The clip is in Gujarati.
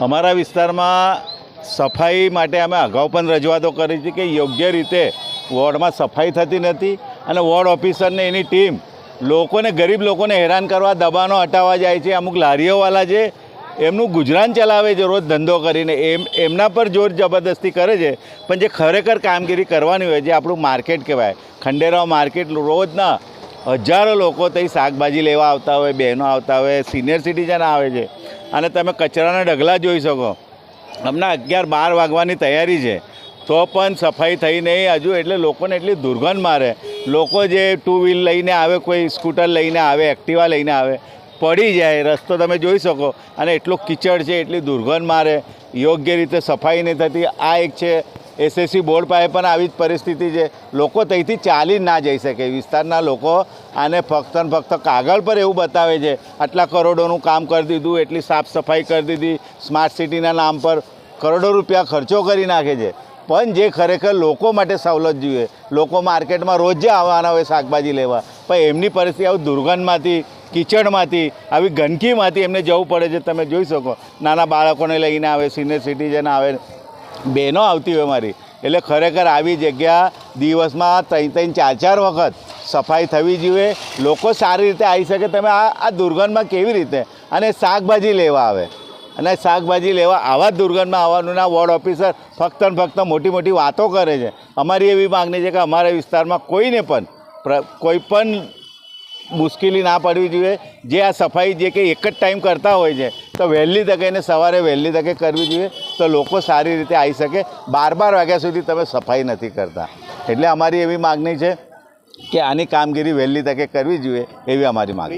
અમારા વિસ્તારમાં સફાઈ માટે અમે અગાઉ પણ રજૂઆતો કરી છે કે યોગ્ય રીતે વોર્ડમાં સફાઈ થતી નથી અને વોર્ડ ઓફિસરને એની ટીમ લોકોને, ગરીબ લોકોને હેરાન કરવા દબાણો હટાવવા જાય છે, અમુક લારીઓવાળા છે એમનું ગુજરાન ચલાવે છે, રોજ ધંધો કરીને, એમ, એમના પર જોર જબરદસ્તી કરે છે, પણ જે ખરેખર કામગીરી કરવાની હોય, જે આપણું માર્કેટ કહેવાય, ખંડેરાવ માર્કેટ રોજના હજારો લોકો ત્યાં શાકભાજી લેવા આવતા હોય, બહેનો આવતા હોય, સિનિયર સિટીઝન આવે છે અને તમે કચરાના ઢગલા જોઈ શકો. હમણાં અગિયાર બાર વાગવાની તૈયારી છે. તો પણ સફાઈ થઈ નહીં. હજુ એટલે લોકોને એટલી દુર્ગંધ મારે. લોકો જે ટુ વ્હીલ લઈને આવે, કોઈ સ્કૂટર લઈને આવે એક્ટિવા લઈને આવે, પડી જાય. રસ્તો તમે જોઈ શકો. અને એટલો કીચડ છે, એટલી દુર્ગંધ મારે. યોગ્ય રીતે સફાઈ નહીં થતી. આ એક છે એસએસસી બોર્ડ પાસે પણ આવી જ પરિસ્થિતિ છે. લોકો ત્યાંથી ચાલી ના જઈ શકે. વિસ્તારના લોકો આને ફક્ત ને ફક્ત કાગળ પર એવું બતાવે છે. આટલા કરોડોનું કામ કરી દીધું, એટલી સાફ સફાઈ કરી દીધી, સ્માર્ટ સિટીના નામ પર કરોડો રૂપિયા ખર્ચો કરી નાખે છે. પણ જે ખરેખર લોકો માટે સવલત જોઈએ, લોકો માર્કેટમાં રોજ જે આવવાના હોય શાકભાજી લેવા. પણ એમની પરિસ્થિતિ આવું દુર્ગંધમાંથી, કિચડમાંથી, આવી ગંદકીમાંથી એમને જવું પડે છે. તમે જોઈ શકો, નાના બાળકોને લઈને આવે સિનિયર સિટીઝન આવે બહેનો આવતી હોય મારી. એટલે ખરેખર આવી જગ્યા દિવસમાં ત્રણ ત્રણ, ચાર ચાર વખત સફાઈ થવી જોઈએ. લોકો સારી રીતે આવી શકે. તમે આ આ દુર્ગંધમાં કેવી રીતે? અને શાકભાજી લેવા આવે. અને શાકભાજી લેવા આવા દુર્ગંધમાં આવવાનું ના વોર્ડ ઓફિસર ફક્ત ને ફક્ત મોટી મોટી વાતો કરે છે. અમારી એવી માગણી છે કે અમારા વિસ્તારમાં કોઈને પણ કોઈ પણ મુશ્કેલી ના પડવી જોઈએ. જે આ સફાઈ જે કે એક જ ટાઈમ કરતા હોય છે તો વહેલી તકે એને સવારે વહેલી તકે કરવી જોઈએ તો લોકો સારી રીતે આવી શકે. બાર બાર વાગ્યા સુધી તમે સફાઈ નથી કરતા. એટલે અમારી એવી માગણી છે કે આની કામગીરી વહેલી તકે કરવી જોઈએ એવી અમારી માગણી